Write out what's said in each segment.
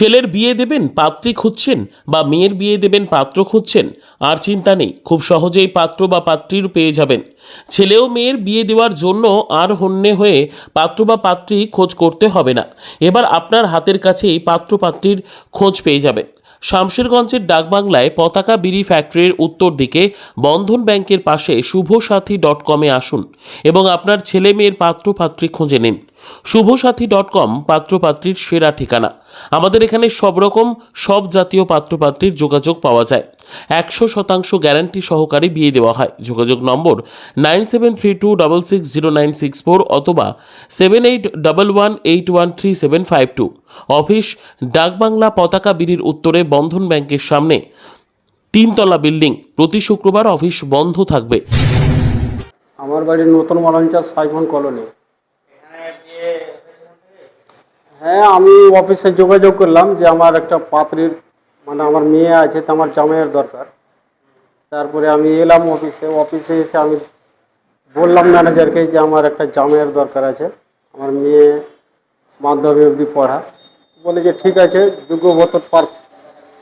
ছেলের বিয়ে দেবেন, পাত্রী খুঁজছেন বা মেয়ের বিয়ে দেবেন, পাত্র খুঁজছেন, আর চিন্তা নেই, খুব সহজেই পাত্র বা পাত্রীর পেয়ে যাবেন। ছেলেও মেয়ের বিয়ে দেওয়ার জন্য আর হন্যে হয়ে পাত্র বা পাত্রী খোঁজ করতে হবে না। এবার আপনার হাতের কাছেই পাত্র পাত্রীর খোঁজ পেয়ে যাবেন। শামশেরগঞ্জের ডাকবাংলায় পতাকা বিড়ি ফ্যাক্টরির উত্তর দিকে বন্ধন ব্যাংকের পাশে শুভসাথী ডট কমে আসুন এবং আপনার ছেলে মেয়ের পাত্র পাত্রী খুঁজে নিন। শুভসাথী ডট কম পাত্রপাত্রীর সেরা ঠিকানা। আমাদের এখানে সব রকম, সব জাতীয় পাত্রপাত্রীর যোগাযোগ পাওয়া যায়। একশো শতাংশ গ্যারান্টি সহকারে বিয়ে দেওয়া হয়। যোগাযোগ number nine seven three two double six zero nine six four অথবা seven eight double one eight one three seven five two. Office, ডাকবাংলা পতাকা বিড়ির উত্তরে বন্ধন ব্যাংকের সামনে। তিনতলা বিল্ডিং। প্রতি শুক্রবার অফিস বন্ধ থাকবে। আমার বাড়ি নতুন মালাঞ্চা সাইফন কলোনি। হ্যাঁ আমি অফিসে যোগাযোগ করলাম যে আমার একটা পাত্রীর মানে আমার মেয়ে আছে, তো আমার জামাইয়ের দরকার। তারপরে আমি এলাম অফিসে অফিসে এসে আমি বললাম ম্যানেজারকে যে আমার একটা জামাইয়ের দরকার আছে, আমার মেয়ে মাধ্যমিক অবধি পড়া। বলে যে ঠিক আছে যোগ্যবত পার-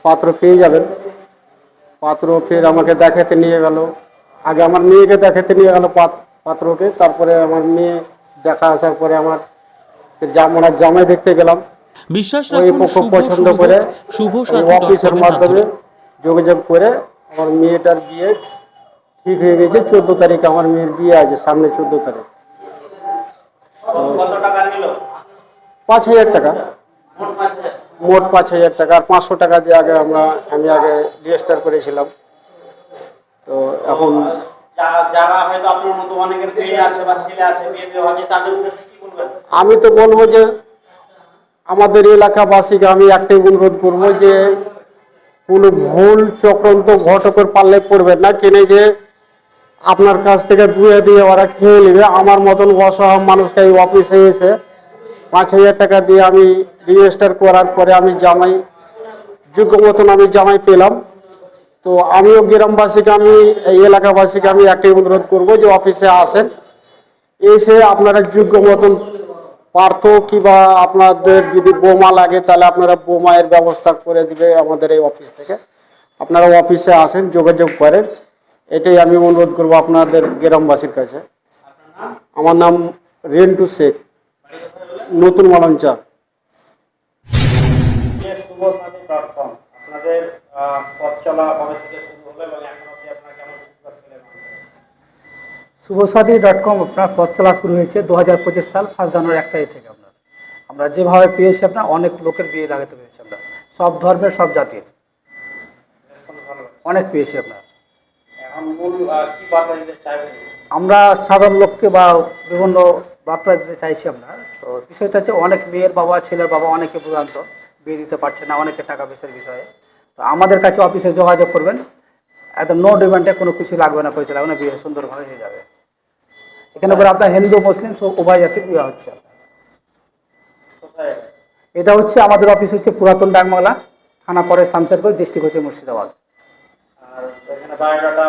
পাত্র পেয়ে যাবেন। পাত্র ফের আমাকে দেখাতে নিয়ে গেল। আগে আমার মেয়েকে দেখাতে নিয়ে গেল পাত্রকে, তারপরে আমার মেয়ে দেখা আসার পরে আমার ওনার জামাই দেখতে গেলাম। বিশ্বাস ওই পক্ষ পছন্দ করে শুভ অফিসের মাধ্যমে যোগাযোগ করে আমার মেয়েটার বিয়ে ঠিক হয়ে গেছে। চোদ্দ তারিখে আমার মেয়ের বিয়ে আছে সামনে চোদ্দ তারিখ। কত টাকা নিল? পাঁচ হাজার টাকা। মোট পাঁচ হাজার টাকা। আর পাঁচশো টাকা দিয়ে আগে আমরা আমি আগে রেজিস্টার করেছিলাম। তো এখন যারা হয়তো আপনার মতো অনেকের মেয়ে আছে বা ছেলে আছে বিয়ে আছে তাদের উদ্দেশ্যে আমি তো বলব যে আমাদের এলাকাবাসীকে আমি একটাই অনুরোধ করব যে কোনো ভুল চক্রান্ত ঘটকের পাল্লে পড়বে না। কেনে যে আপনার কাছ থেকে ধুয়ে দিয়ে ওরা খেয়ে নেবে। আমার মতন অসহায় মানুষকে এই অফিসে এসে পাঁচ হাজার টাকা দিয়ে আমি রেজিস্টার করার পরে আমি জামাই, যোগ্য মতন আমি জামাই পেলাম। তো আমিও গ্রামবাসীকে আমি, এই এলাকাবাসীকে আমি একটাই অনুরোধ করব যে অফিসে আসেন। এসে আপনারা যোগ্য মতন পার্থ কিংবা আপনাদের যদি বোমা লাগে, তাহলে আপনারা বোমায়ের ব্যবস্থা করে দিবে আমাদের এই অফিস থেকে। আপনারা অফিসে আসেন, যোগাযোগ করেন। এটাই আমি অনুরোধ করব আপনাদের গ্রামবাসীর কাছে। আমার নাম রেন্টু শেখ। নতুন মালঞ্চা। আপনাদের পথ চলা থেকে শুরু এবং এখন অবধি আপনার কেমন প্রতিবাদ পেলেন শুভসাথী ডট কম আপনার পথ চলা শুরু হয়েছে দু হাজার পঁচিশ সাল ফার্স্ট জানুয়ারি এক তারিখ থেকে আপনার আমরা যেভাবে পেয়েছি আপনার অনেক লোকের বিয়ে লাগাতে পেরেছি আমরা। সব ধর্মের সব জাতির। অনেক পেয়েছি আপনার। আমরা সাধারণ লোককে বা বিভিন্ন বার্তা দিতে চাইছি আমরা। তো বিষয়টা হচ্ছে অনেক মেয়ের বাবা ছেলের বাবা অনেকে ভ্রান্ত বিয়ে দিতে পারছে না অনেকে টাকা পয়সার বিষয়ে। তো আমাদের কাছে অফিসে যোগাযোগ করবেন। একদম নো ডিমান্ডে কোনো কিছু লাগবে না পয়সা লাগবে না বিয়ে সুন্দরভাবে হয়ে যাবে। এখানে করে আপনার হিন্দু মুসলিম সব উভয় জাতির বিয়ে হচ্ছে। এটা হচ্ছে আমাদের অফিস হচ্ছে পুরাতন ডাকবাংলা থানা পরে শামশেরগঞ্জ ডিস্ট্রিক্ট হচ্ছে মুর্শিদাবাদ। বায়োডাটা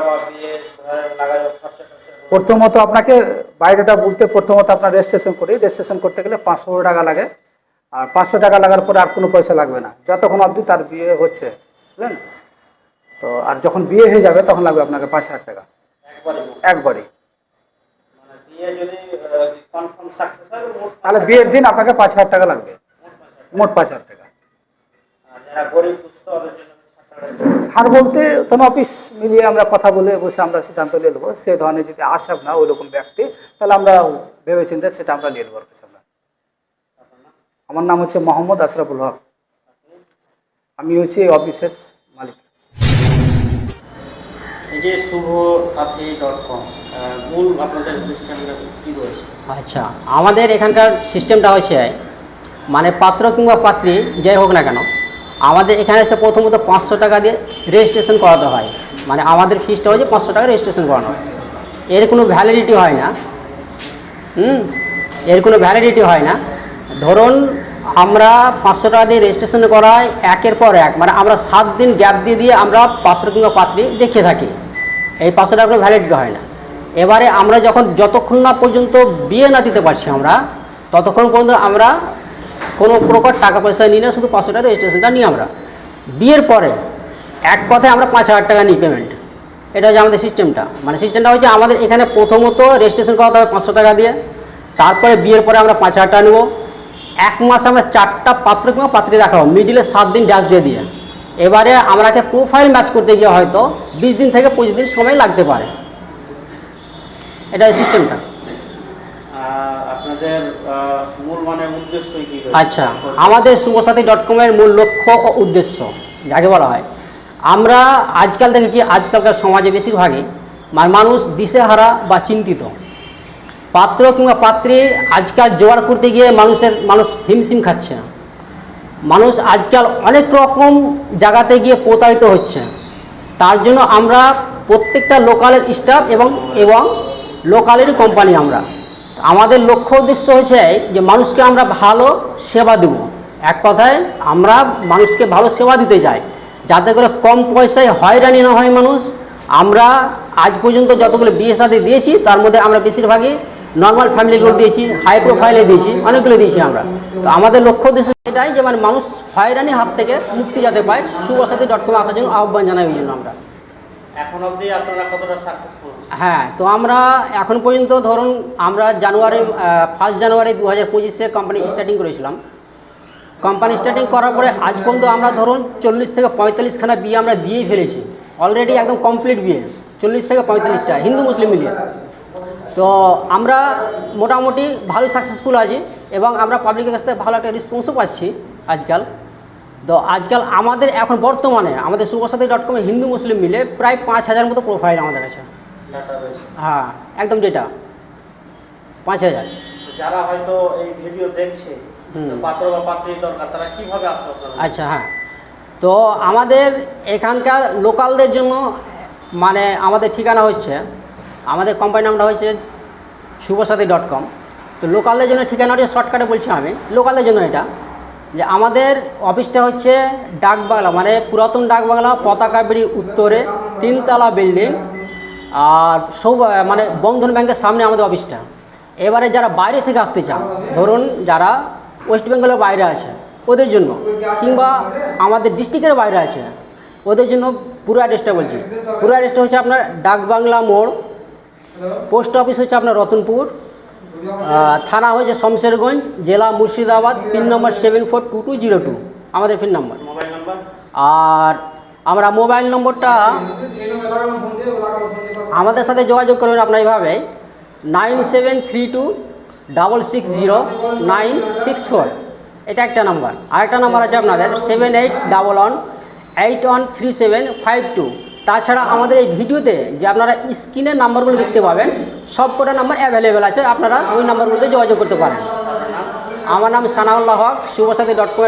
প্রথমত আপনাকে বাইরেটা বলতে প্রথমত আপনার রেজিস্ট্রেশন করি। রেজিস্ট্রেশন করতে গেলে পাঁচশো টাকা লাগে। আর পাঁচশো টাকা লাগার পরে আর কোনো পয়সা লাগবে না। যতক্ষণ অবধি তার বিয়ে হচ্ছে বুঝলেন? তো আর যখন বিয়ে হয়ে যাবে তখন লাগবে আপনাকে পাঁচ হাজার টাকা। একবারই মোট। একবারই মানে বিয়ে যদি কনফার্ম সাকসেস হয় মোট তাহলে বিয়ের দিন আপনাকে পাঁচ হাজার টাকা লাগবে। মোট পাঁচ হাজার টাকা। ছাড় বলতে কোনো অফিস মিলিয়ে আমরা কথা বলে বসে আমরা সিদ্ধান্ত নিয়ে নেব। সে ধরনের যদি আসে না ওই রকম ব্যক্তি তাহলে আমরা ভেবে চিন্তে সেটা আমরা নিয়ে নেব আমরা। আমার নাম হচ্ছে মোহাম্মদ আশরাফুল হক। আমি হচ্ছে অফিসের যে শুভ সাথী ডট কম মূল আপনাদের সিস্টেমটা কি রয়েছে? আচ্ছা আমাদের এখানকার সিস্টেমটা হচ্ছে মানে পাত্র কিংবা পাত্রী যাই হোক না কেন, আমাদের এখানে এসে প্রথমত পাঁচশো টাকা দিয়ে রেজিস্ট্রেশন করাতে হয়। মানে আমাদের ফিসটা হচ্ছে পাঁচশো টাকা রেজিস্ট্রেশন করানো। এর কোনো ভ্যালিডিটি হয় না। হুম? এর কোনো ভ্যালিডিটি হয় না। ধরুন, আমরা পাঁচশো টাকা দিয়ে রেজিস্ট্রেশন করাই একের পর এক মানে আমরা সাত দিন গ্যাপ দিয়ে দিয়ে আমরা পাত্র কিংবা পাত্রী দেখিয়ে থাকি। এই পাঁচশো টাকা কোনো ভ্যালিডিটি হয় না। এবারে আমরা যখন যতক্ষণ না পর্যন্ত বিয়ে না দিতে পারছি আমরা, ততক্ষণ পর্যন্ত আমরা কোনো প্রকার টাকা পয়সা নিই না, শুধু পাঁচশো টাকা রেজিস্ট্রেশনটা নিই আমরা। বিয়ের পরে এক কথায় আমরা পাঁচ হাজার টাকা নিই পেমেন্ট এটা হচ্ছে আমাদের সিস্টেমটা মানে সিস্টেমটা হচ্ছে আমাদের এখানে প্রথমত রেজিস্ট্রেশন করাতে হবে পাঁচশো টাকা দিয়ে। তারপরে বিয়ের পরে আমরা পাঁচ হাজার টাকা নেব। এক মাস আমরা চারটা পাত্র কিংবা পাত্রী দেখাবো। মিডিলে সাত দিন ড্যাশ দিয়ে দিয়ে। এবারে আমরাকে প্রোফাইল ম্যাচ করতে গিয়ে হয়তো বিশ দিন থেকে পঁচিশ দিন সময় লাগতে পারে। এটা সিস্টেমটা মানে? আচ্ছা আমাদের শুভসাথী ডট কমের মূল লক্ষ্য ও উদ্দেশ্য যাকে বলা হয়। আমরা আজকাল দেখেছি আজকালকার সমাজে বেশিরভাগই মানুষ দিশেহারা বা চিন্তিত। পাত্র কিংবা পাত্রী আজকাল জোগাড় করতে গিয়ে মানুষের মানুষ হিমশিম খাচ্ছে মানুষ আজকাল অনেক রকম জায়গাতে গিয়ে প্রতারিত হচ্ছে। তার জন্য আমরা প্রত্যেকটা লোকালের স্টাফ এবং এবং লোকালেরই কোম্পানি আমরা। আমাদের লক্ষ্য উদ্দেশ্য হচ্ছে যে মানুষকে আমরা ভালো সেবা দেব। এক কথায় আমরা মানুষকে ভালো সেবা দিতে চাই। যাতে করে কম পয়সায় হয়রানি না হয় মানুষ। আমরা আজ পর্যন্ত যতগুলো বিয়ে শাদী দিয়েছি, তার মধ্যে আমরা বেশিরভাগই নর্মাল ফ্যামিলিগুলো দিয়েছি হাই প্রোফাইলে দিয়েছি অনেকগুলো দিয়েছি আমরা। তো আমাদের লক্ষ্য উদ্দেশ্য এটাই যে মানে মানুষ হয়রানি হাত থেকে মুক্তি যাতে পায় শুভসাথী ডট কমে আসার জন্য আহ্বান জানাই ওই জন্য আমরা। এখন অবধি আপনারা কতটা সাকসেসফুল হ্যাঁ তো আমরা এখন পর্যন্ত ধরুন আমরা জানুয়ারি ফার্স্ট জানুয়ারি দু হাজার পঁচিশে কোম্পানি স্টার্টিং করেছিলাম। কোম্পানি স্টার্টিং করার পরে আজ পর্যন্ত আমরা ধরুন চল্লিশ থেকে পঁয়তাল্লিশখানা বিয়ে আমরা দিয়েই ফেলেছি। অলরেডি একদম কমপ্লিট বিয়ে চল্লিশ থেকে পঁয়তাল্লিশটা হিন্দু মুসলিম মিলিয়ে। তো আমরা মোটামুটি ভালোই সাকসেসফুল আছি এবং আমরা পাবলিকের কাছ থেকে ভালো একটা রেসপন্সও পাচ্ছি আজকাল। তো আজকাল আমাদের এখন বর্তমানে আমাদের শুভসাথী ডট কমে হিন্দু মুসলিম মিলে প্রায় পাঁচ হাজার মতো প্রোফাইল আমাদের কাছে। হ্যাঁ একদম যেটা পাঁচ হাজার। যারা হয়তো এই ভিডিও দেখছে পাত্র বা পাত্রীর দরকার তারা কীভাবে আসবে আচ্ছা হ্যাঁ। তো আমাদের এখানকার লোকালদের জন্য মানে আমাদের ঠিকানা হচ্ছে আমাদের কোম্পানির নামটা হচ্ছে শুভসাথী ডট কম তো লোকালদের জন্য ঠিকানাটি শর্টকাটে বলছি আমি। লোকালদের জন্য এটা। যে আমাদের অফিসটা হচ্ছে ডাকবাংলা মানে পুরাতন ডাকবাংলা, পতাকা বিড়ির উত্তরে তিনতলা বিল্ডিং আর সব মানে বন্ধন ব্যাংকের সামনে আমাদের অফিসটা এবারে যারা বাইরে থেকে আসতে চান, ধরুন যারা ওয়েস্ট বেঙ্গলের বাইরে আছে, ওদের জন্য, কিংবা আমাদের ডিস্ট্রিক্টের বাইরে আছে, ওদের জন্য পুরো অ্যাড্রেসটা বলছি। পুরো অ্যাড্রেসটা হচ্ছে আপনার ডাকবাংলা মোড় পোস্ট অফিস হচ্ছে আপনার রতনপুর। থানা হচ্ছে শমশেরগঞ্জ জেলা Murshidabad pin number seven four two two zero two আমাদের পিন নম্বর। নাম্বার? আর আমরা মোবাইল নম্বরটা আমাদের সাথে যোগাযোগ করবেন আপনার এইভাবে। Nine seven three two double six zero nine six four. এটা একটা নাম্বার। আরেকটা নাম্বার আছে আপনাদের seven eight double one eight one three seven five two তাছাড়া আমাদের এই ভিডিওতে যে আপনারা স্ক্রিনের নাম্বারগুলো দেখতে পাবেন সব কটা নাম্বার অ্যাভেলেবেল আছে, আপনারা ওই নাম্বারগুলোতে যোগাযোগ করতে পারেন। আমার নাম সানাউল্লাহ হক, শুভসাথী ডট কম